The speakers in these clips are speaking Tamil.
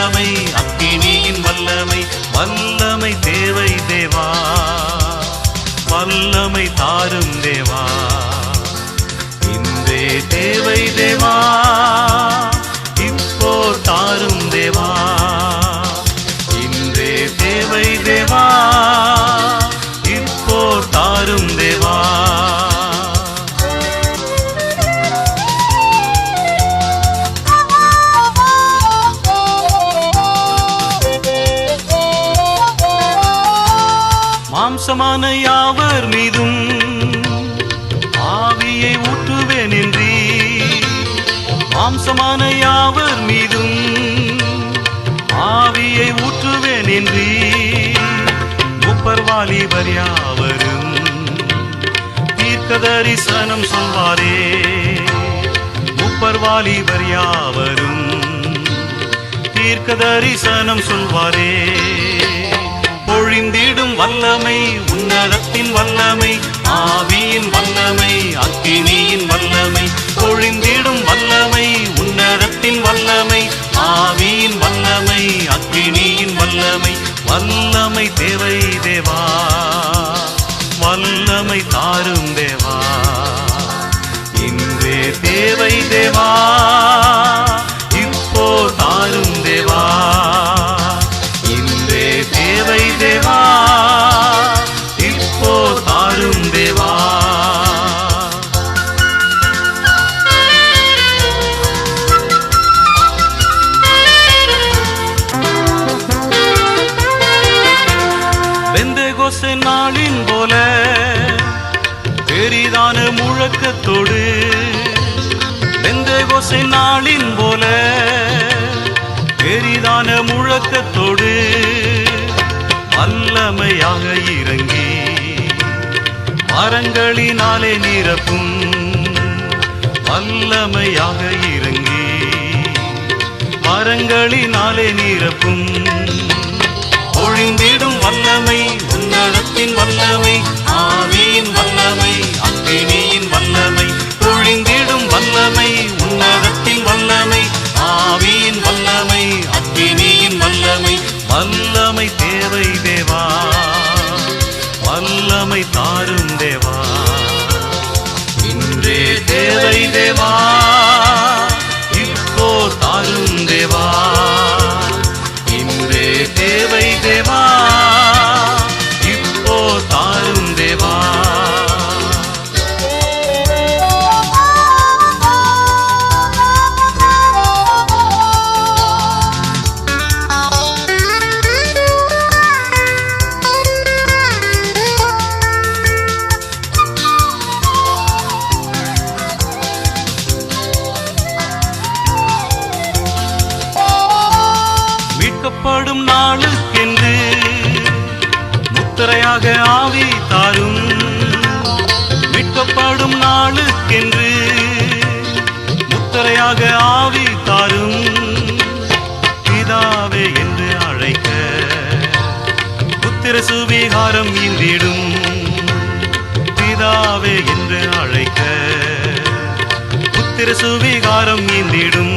வல்லமை வல்லமை அக்கினியின் வல்லமை வல்லமை தேவை தேவா. வல்லமை தாரும் தேவா. இன்றே தேவை தேவா. ஆவியை ஊற்றுவேன் என்றீ மாம்சமான யாவர் மீதும் ஆவியை ஊற்றுவேன் என்றீ முப்பர்வாலிபர் யாவரும் தீர்க்க தரிசனம் சொல்வாரே. முப்பர்வாலிபர் யாவரும் தீர்க்க தரிசனம் சொல்வாரே. பொழிந்திடும் வல்லமை உன்னதத்தின் வல்லமை ஆவி வல்லமை தேவை தேவா வல்லமை தாரும் தேவா. இன்றே தேவை தேவா. வல்லமையாக இறங்கி மரங்களினாலே நிரப்பும் வல்லமையாக இறங்கி மரங்களினாலே நிரப்பும். ஒழிந்திடும் வல்லமை உன்னதத்தின் வல்லமை ஆவியின் வல்லமை அக்கினியின் வல்லமை. ஒழிந்திடும் வல்லமை உன்னதத்தின் வல்லமை ஆவியின் வல்லமை அக்கினியின் வல்லமை. வல்லமை தேவை தேவை மீட்கப்படும் நாளுக்கென்று முத்திரையாக ஆவி தாரும். மீட்கப்படும் நாளுக்கென்று முத்திரையாக ஆவி தாரும். பிதாவே என்று அழைக்க புத்திர சுவிகாரம் இன்றிடும் பிதாவே என்று அழைக்க புத்திர சுவிகாரம் இன்றிடும்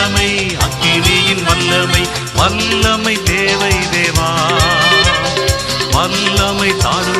வல்லமை அக்கினியின் வல்லமை வல்லமை தேவை தேவா. வல்லமை தாரும்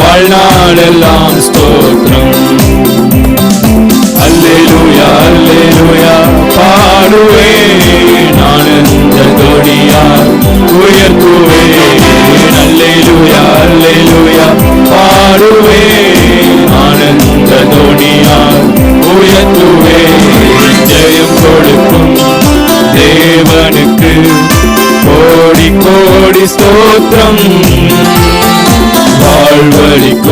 வாழ்நாளெல்லாம் ஸ்தோத்திரம். அல்லேலூயா அல்லேலூயா பாடுவேன் இந்த தொனியார் உயர்த்துவேன் அல்லேலூயா அல்லேலூயா பாடுவேன் ஆனந்த தொனியார் உயர்த்துவேன் ஜெயம் கொடுக்கும் தேவனுக்கு கோடி கோடி ஸ்தோத்திரம்.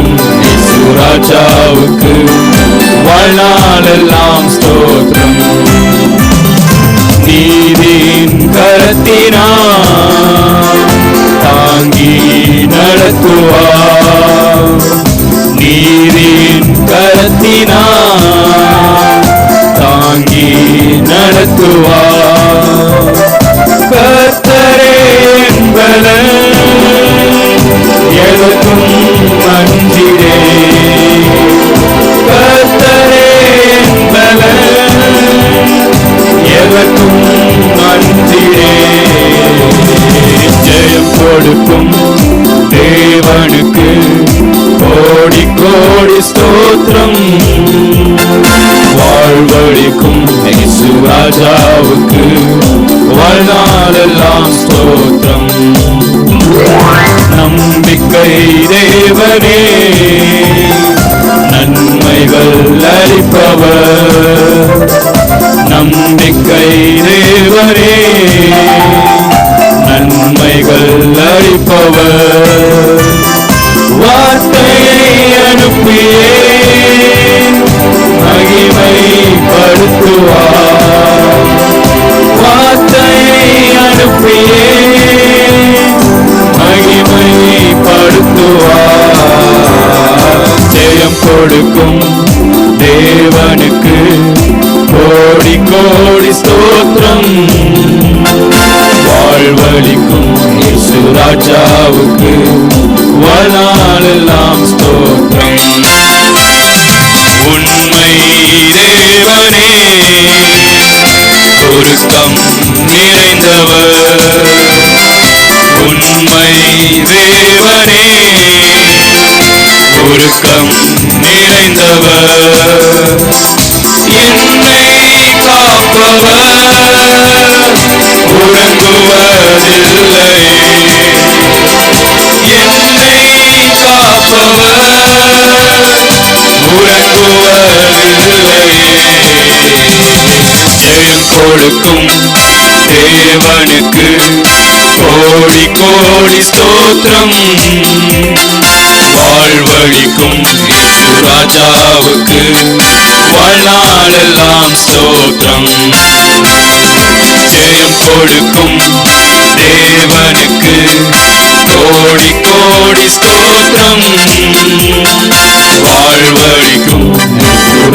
வாழ்வழிக்கும் இயேசு ராஜாவுக்கு வாழ்நாளெல்லாம் ஸ்தோத்திரம். நீதியின் கரத்தினா தாங்கி நடத்துவா நீரின் கரத்தினா தாங்கி நடத்துவா கர்த்தரே என்பலன் எதற்கும் மஞ்சிரே கர்த்தரே என்பலன் எதற்கும் மஞ்சிரே ஜெயம் கொடுக்கும் தேவனுக்கு கோடி கோடி ஸ்தோத்திரம். வாழ்வழிக்கும் ராஜாவுக்கு வாழ்நாளெல்லாம் ஸ்தோத்திரம். நம் நம்பிக்கை தேவனே நன்மைகள் அளிப்பவர். நம்பிக்கை தேவனே நன்மைகள் அளிப்பவர். வார்த்தையை அனுப்பியே மகிமைப்படுத்துவார் வார்த்தையை அனுப்பியே மகிமைப்படுத்துவார் ஜெயம் கொடுக்கும் தேவனுக்கு கோடி கோடி ஸ்தோத்திரம். வாழ்வழிக்கும் இயேசு ராஜாவுக்கு வாழ்நாளெல்லாம் ஸ்தோத்திரம். உண்மை தேவனே ஒருக்கம் நிறைந்தவர். ஒருக்கம் நிறைந்தவர். என்னை காப்பவர். உறங்குவதில்லை என்னை காப்பவர். உறங்குவதில்லை ஜெயம் கொடுக்கும் தேவனுக்கு கோடி கோடி ஸ்தோத்திரம். வாழ்வழிக்கும் இயேசு ராஜாவுக்கு வாழ்நாளெல்லாம் ஸ்தோத்திரம். ஜெயம் கொடுக்கும் தேவனுக்கு கோடி கோடி ஸ்தோத்திரம். வாழ்வழிக்கும்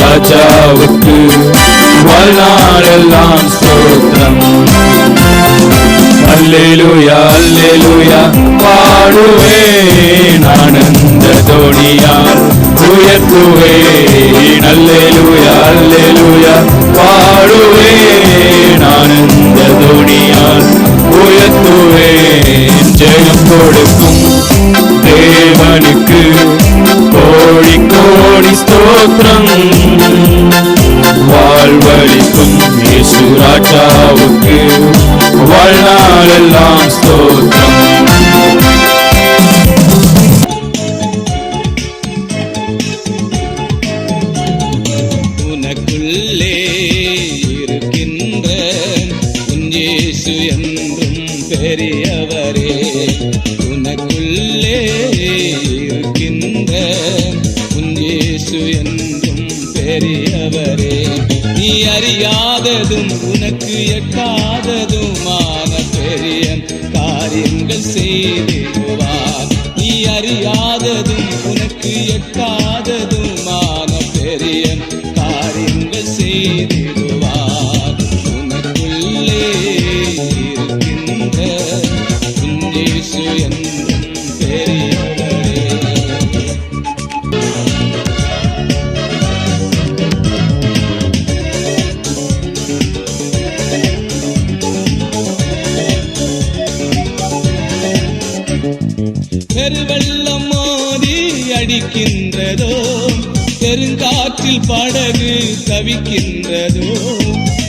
ராஜாவுக்கு வாழ்நாளெல்லாம் ஸ்தோத்திரம். அல்லேலுயா அல்லேலுயா பாடுவேன் ஆனந்த. தோணியால் உயர்த்துவேன் அல்லேலூயா அல்லேலூயா பாடுவேன் ஆனந்த தோணியால் உயர்த்துவேன் ஜெயம் கொடுக்கும் தேவனுக்கு கோடி கோடி ஸ்தோத்திரம். வாழ்வழிக்கும் இயேசு ராஜாவுக்கு வாழ்நாளெல்லாம் ஸ்தோத்திரம். இயேசு என்றும் பெரியவரே உனக்குள்ளே இருக்கின்ற உன் இயேசு என்றும் பெரியவரே. நீ அறியாததும் உனக்கு எட்டாததுமான பெரிய காரியங்கள் செய்துவார் நீ அறியாததும் உனக்கு எட்டாததுமான வெள்ளம் மோதி அடிக்கின்றதோ? பெருங்காற்றில் படகு தவிக்கின்றதோ?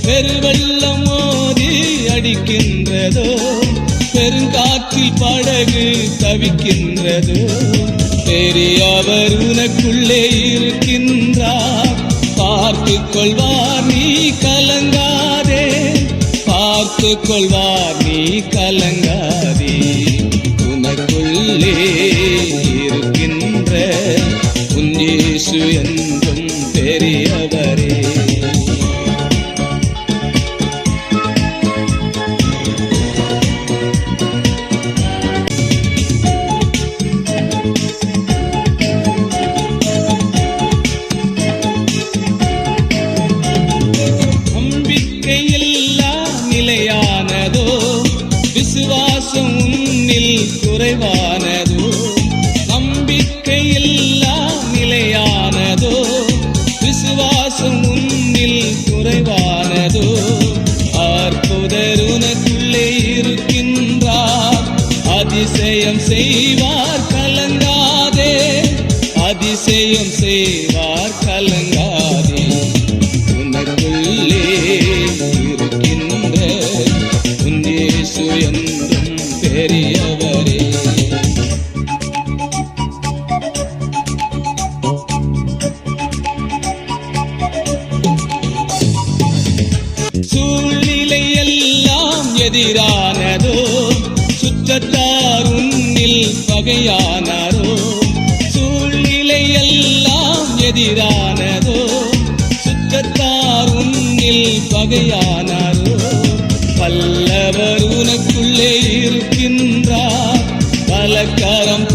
பெருவெள்ளம் மோதி அடிக்கின்றதோ? பெருங்காற்றில் படகு தவிக்கின்றதோ? பெரியவர் உனக்குள்ளே இருக்கின்றார். பார்த்து கொள்வார் நீ கலங்காதே. பார்த்து கொள்வார் நீ கலங்காதே. உனக்குள்ளே இருக்கின்ற உன் என்ற குறைவானதோ? நம்பிக்கை எல்லாம் நிலையானதோ? விசுவாசம் உன்னில் குறைவானதோ? அற்புதர் உனக்குள்ளே இருக்கின்றார். அதிசயம் செய்வார் கலங்காதே. அதிசயம் செய்வார் கலங்கா உன்னில் சூழ்நிலை எல்லாம் எதிரானதோ? சுற்றத்தார் உன்னில் பகையானாரோ? பல்லவர் உனக்குள்ளே இருக்கின்றார். பலக்காரம்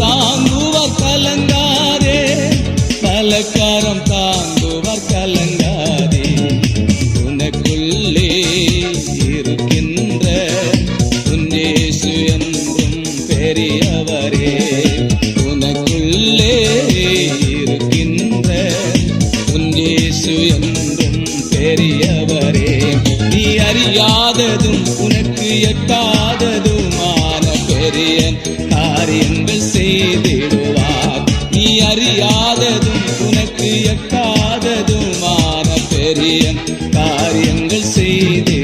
உனக்கு பெரிய காரியங்கள் செய்தே